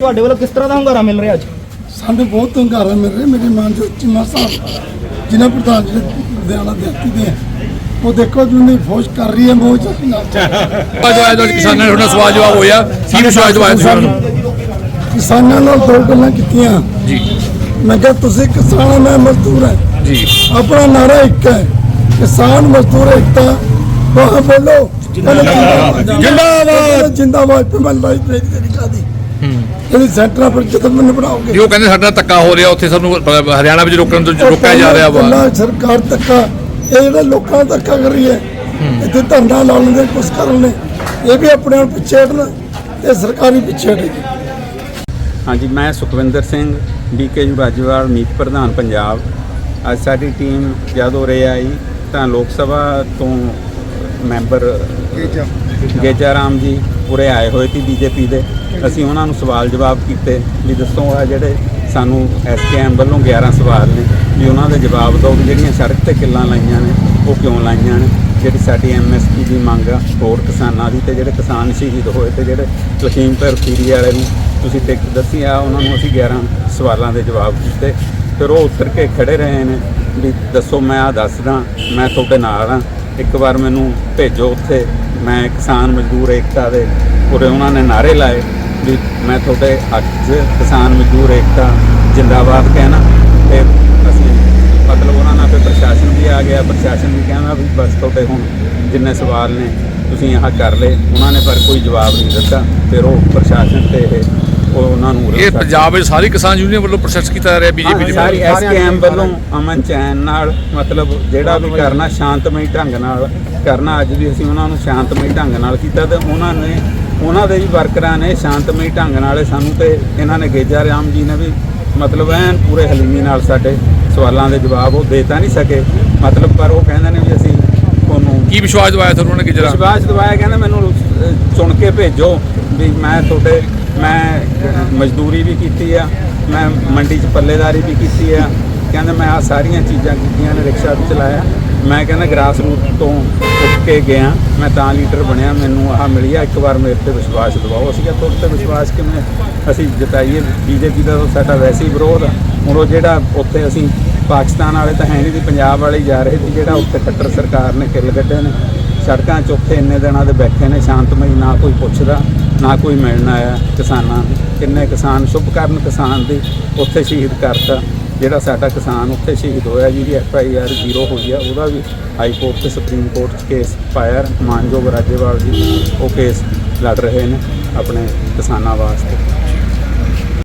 ਤੁਹਾਡੇ ਵੱਲੋਂ ਕਿਸ ਤਰ੍ਹਾਂ ਦਾ ਹੁੰਗਾਰਾ ਮਿਲ ਰਿਹਾ ਅੱਜ? ਸਾਨੂੰ ਬਹੁਤ ਹੰਗਾਰਾ ਮਿਲ ਰਿਹਾ। ਮੇਰੇ ਮਾਨ ਜੋ ਚੀਮਾ ਸਾਹਿਬ ਜਿਨ੍ਹਾਂ ਪ੍ਰਧਾਨ ਜੀ ਲੁਧਿਆਣਾ ਦਿਹਾਤੀ ਦੇ। ਉਹ ਦੇਖੋ ਜਿੰਨੀ ਫੌਜ ਕਰ ਰਹੀ ਹੈ ਮੋਜ ਨਾਲ ਜਵਾਬ ਦਾ ਕਿਸਾਨਾਂ ਨੇ ਤੁਹਾਡਾ ਸਵਾਲ ਜਵਾਬ ਹੋਇਆ। ਕੀ ਵਿਸ਼ਵਾਸ ਦਵਾਇਆ ਤੁਸੀਂ ਉਹਨਾਂ ਕਿਸਾਨਾਂ ਨਾਲ ਦੋ ਗੱਲਾਂ ਕੀਤੀਆਂ। ਜੀ। ਮੈਂ ਕਿਹਾ ਤੁਸੀਂ ਕਿਸਾਨ ਹੋ, ਮੈਂ ਮਜ਼ਦੂਰ ਹਾਂ। ਜੀ। ਆਪਣਾ ਨਾਰਾ ਇੱਕ ਹੈ। ਕਿਸਾਨ ਮਜ਼ਦੂਰ ਏਕਤਾ ਬਾਹ ਬੋਲੋ। ਜਿੰਦਾਬਾਦ। ਜਿੰਦਾਬਾਦ। ਲਾਈ ਤੇ ਤੇਰੀ ਕਾਦੀ ਇਹਦੀ ਸੈਂਟਰਾਂ ਪਰ ਜਦੋਂ ਮੈਨੂੰ ਬਣਾਓਗੇ? ਜੀ ਉਹ ਕਹਿੰਦੇ ਸਾਡਾ ਧੱਕਾ ਹੋ ਰਿਹਾ ਉੱਥੇ ਸਾਨੂੰ ਹਰਿਆਣਾ ਵਿੱਚ ਰੋਕਣ ਤੋਂ ਰੋਕਿਆ ਜਾ ਰਿਹਾ ਵਾ। ਸਰਕਾਰ ਧੱਕਾ ਇਹ ਜਿਹੜਾ ਲੋਕਾਂ ਦਾ ਧੱਕਾ ਕਰ ਰਹੀ ਹੈ। ਇੱਥੇ ਧਰਨਾ ਲਾਉਣ ਦੇ ਕੁਛ ਕਰਨ ਨੇ ਇਹ ਵੀ ਆਪਣੇ ਆਪ ਪਿੱਛੇ ਹਟਣ ਤੇ ਸਰਕਾਰੀ ਪਿੱਛੇ ਹਟੇਗੀ। ਹਾਂਜੀ ਮੈਂ ਸੁਖਵਿੰਦਰ ਸਿੰਘ ਬੀਕੇ ਰਾਜਵਾਲ ਮੀਤ ਪ੍ਰਧਾਨ ਪੰਜਾਬ। ਅੱਜ ਸਾਡੀ ਟੀਮ ਜਦੋਂ ਉਰੇ ਆਈ ਤਾਂ ਲੋਕ ਸਭਾ ਤੋਂ ਮੈਂਬਰ ਗੇਜਾ ਰਾਮ ਜੀ ਉਰੇ ਆਏ ਹੋਏ ਸੀ ਬੀਜੇਪੀ ਦੇ। ਅਸੀਂ ਉਹਨਾਂ ਨੂੰ ਸਵਾਲ ਜਵਾਬ ਕੀਤੇ ਵੀ ਦੱਸੋ ਆ ਜਿਹੜੇ ਸਾਨੂੰ ਐਸਕੇਐਮ ਵੱਲੋਂ 11 ਸਵਾਲ ਨੇ, ਵੀ ਉਹਨਾਂ ਦੇ ਜਵਾਬ ਦਿਓ ਵੀ ਜਿਹੜੀਆਂ ਸੜਕ ਤੇ ਕਿੱਲਾਂ ਲਾਈਆਂ ਨੇ, ਉਹ ਕਿਉਂ ਲਾਈਆਂ ਨੇ? ਜਿਹੜੀ ਸਾਡੀ ਐਮਐਸਪੀ ਦੀ ਮੰਗ ਆ, ਹੋਰ ਕਿਸਾਨਾਂ ਦੀ ਤੇ ਜਿਹੜੇ ਕਿਸਾਨ ਸ਼ਹੀਦ ਹੋਏ ਤੇ ਜਿਹੜੇ ਲਖੀਮਪੁਰ ਖੀਰੀ ਵਾਲੇ ਨੂੰ, ਤੁਸੀਂ ਟਿਕਟ ਦੱਸੀ ਆ, ਉਹਨਾਂ ਨੂੰ ਅਸੀਂ 11 ਸਵਾਲਾਂ ਦੇ ਜਵਾਬ ਦਿੱਤੇ। ਫਿਰ ਉਹ ਉੱਤਰ ਕੇ ਖੜੇ ਰਹੇ ਨੇ ਵੀ ਦੱਸੋ ਮੈਂ ਆ ਦੱਸਦਾ, ਮੈਂ ਤੁਹਾਡੇ ਨਾਲ ਆ। ਇੱਕ ਵਾਰ ਮੈਨੂੰ ਭੇਜੋ ਉੱਥੇ, ਮੈਂ ਕਿਸਾਨ ਮਜ਼ਦੂਰ ਏਕਤਾ ਦੇ ਉਰੇ ਉਹਨਾਂ ਨੇ ਨਾਰੇ ਲਾਏ। ਵੀ ਮੈਂ ਤੁਹਾਡੇ ਹੱਕ 'ਚ ਕਿਸਾਨ ਮਜ਼ਦੂਰ ਏਕਤਾ ਜਿੰਦਾਬਾਦ ਕਹਿਣਾ ਤੇ ਅਸੀਂ ਮਤਲਬ ਉਹਨਾਂ ਨਾਲ ਫਿਰ ਪ੍ਰਸ਼ਾਸਨ ਵੀ ਆ ਗਿਆ ਪ੍ਰਸ਼ਾਸਨ ਵੀ ਕਹਿੰਦਾ ਵੀ ਬਸ ਤੁਹਾਡੇ ਹੁਣ ਜਿੰਨੇ ਸਵਾਲ ਨੇ ਤੁਸੀਂ ਆਹ ਕਰ ਲਏ। ਉਹਨਾਂ ਨੇ ਪਰ ਕੋਈ ਜਵਾਬ ਨਹੀਂ ਦਿੱਤਾ ਫਿਰ ਉਹ ਪ੍ਰਸ਼ਾਸਨ ਤੇ ਇਹ ਉਹ ਉਹਨਾਂ ਨੂੰ ਇਹ ਪੰਜਾਬ ਵਿੱਚ ਸਾਰੀ ਕਿਸਾਨ ਯੂਨੀਅਨ ਵੱਲੋਂ ਪ੍ਰੋਸੈਸ ਕੀਤਾ ਜਾ ਰਿਹਾ ਬੀਜੇਪੀ ਦੀ ਸਾਰੀ ਐਸਕੇਐਮ ਵੱਲੋਂ ਅਮਨ ਚੈਨ ਨਾਲ ਮਤਲਬ ਜਿਹੜਾ ਵੀ ਕਰਨਾ ਸ਼ਾਂਤਮਈ ਢੰਗ ਨਾਲ ਕਰਨਾ ਅੱਜ ਵੀ ਅਸੀਂ ਉਹਨਾਂ ਨੂੰ ਸ਼ਾਂਤਮਈ ਢੰਗ ਨਾਲ ਕੀਤਾ ਤੇ ਉਹਨਾਂ ਨੇ ਉਹਨਾਂ ਦੇ ਵੀ ਵਰਕਰਾਂ ਨੇ ਸ਼ਾਂਤਮਈ ਢੰਗ ਨਾਲ ਸਾਨੂੰ ਤੇ ਇਹਨਾਂ ਨੇ ਗੇਜਾ ਰਾਮ ਜੀ ਨੇ ਵੀ ਮਤਲਬ ਐਨ ਪੂਰੇ ਹਲੀਮੀ ਨਾਲ ਸਾਡੇ ਸਵਾਲਾਂ ਦੇ ਜਵਾਬ ਉਹ ਦੇ ਤਾਂ ਨਹੀਂ ਸਕੇ। ਮਤਲਬ ਪਰ ਉਹ ਕਹਿੰਦੇ ਨੇ ਵੀ ਅਸੀਂ ਤੁਹਾਨੂੰ ਕੀ ਵਿਸ਼ਵਾਸ ਦਵਾਇਆ ਤੁਹਾਨੂੰ ਉਹਨੇ ਕਿ ਜਰਾ? ਵਿਸ਼ਵਾਸ ਦਵਾਇਆ ਕਹਿੰਦਾ ਮੈਨੂੰ ਚੁਣ ਕੇ ਭੇਜੋ ਵੀ ਮੈਂ ਤੁਹਾਡੇ ਮੈਂ ਮਜ਼ਦੂਰੀ ਵੀ ਕੀਤੀ ਆ ਮੈਂ ਮੰਡੀ 'ਚ ਪੱਲੇਦਾਰੀ ਵੀ ਕੀਤੀ ਆ। ਕਹਿੰਦਾ ਮੈਂ ਆ ਸਾਰੀਆਂ ਚੀਜ਼ਾਂ ਕੀਤੀਆਂ ਨੇ ਰਿਕਸ਼ਾ ਵੀ ਚਲਾਇਆ। ਮੈਂ ਕਹਿੰਦਾ ਗ੍ਰਾਸ ਰੂਟ ਤੋਂ ਉੱਠ ਕੇ ਗਿਆ, ਮੈਂ ਤਾਂ ਲੀਡਰ ਬਣਿਆ, ਮੈਨੂੰ ਆਹ ਮਿਲੀ ਆ ਇੱਕ ਵਾਰ ਮੇਰੇ ਤੇ ਵਿਸ਼ਵਾਸ ਦਿਵਾਓ। ਅਸੀਂ ਕਿਹਾ, ਤੁਹਾਡੇ ਤੇ ਵਿਸ਼ਵਾਸ ਕਿਵੇਂ? ਅਸੀਂ ਜਤਾਈਏ। ਬੀਜੇਪੀ ਦਾ ਸਾਡਾ ਵੈਸੇ ਹੀ ਵਿਰੋਧ ਆ। ਹੁਣ ਉਹ ਜਿਹੜਾ ਉੱਥੇ ਅਸੀਂ ਪਾਕਿਸਤਾਨ ਵਾਲੇ ਤਾਂ ਹੈ ਨਹੀਂ ਸੀ, ਪੰਜਾਬ ਵਾਲੇ ਜਾ ਰਹੇ ਸੀ, ਜਿਹੜਾ ਉੱਥੇ ਖੱਟਰ ਸਰਕਾਰ ਨੇ ਕਿੱਲ ਕੱਢੇ ਨੇ। ਸੜਕਾਂ 'ਚ ਉੱਥੇ ਇੰਨੇ ਦਿਨਾਂ ਦੇ ਬੈਠੇ ਨੇ, ਸ਼ਾਂਤਮਈ ਨਾ ਕੋਈ ਪੁੱਛਦਾ, ਨਾ ਕੋਈ ਮਿਲਣ ਆਇਆ ਕਿਸਾਨਾਂ ਕਿੰਨੇ ਕਿਸਾਨ ਸ਼ੁਭ ਕਰਨ ਕਿਸਾਨ ਦੀ ਉੱਥੇ ਸ਼ਹੀਦ ਕਰਤਾ। ਜਿਹੜਾ ਸਾਡਾ ਕਿਸਾਨ ਉੱਥੇ ਸ਼ਹੀਦ ਹੋਇਆ, ਜਿਹਦੀ ਐਫ ਆਈ ਆਰ ਜ਼ੀਰੋ ਹੋਈ ਆ, ਉਹਦਾ ਵੀ ਹਾਈ ਕੋਰਟ ਤੇ ਸੁਪਰੀਮ ਕੋਰਟ 'ਚ ਕੇਸ ਪਾਇਆ, ਮਾਨਯੋਗ ਰਾਜੇਵਾਲ ਜੀ, ਉਹ ਕੇਸ ਲੜ ਰਹੇ ਨੇ ਆਪਣੇ ਕਿਸਾਨਾਂ ਵਾਸਤੇ।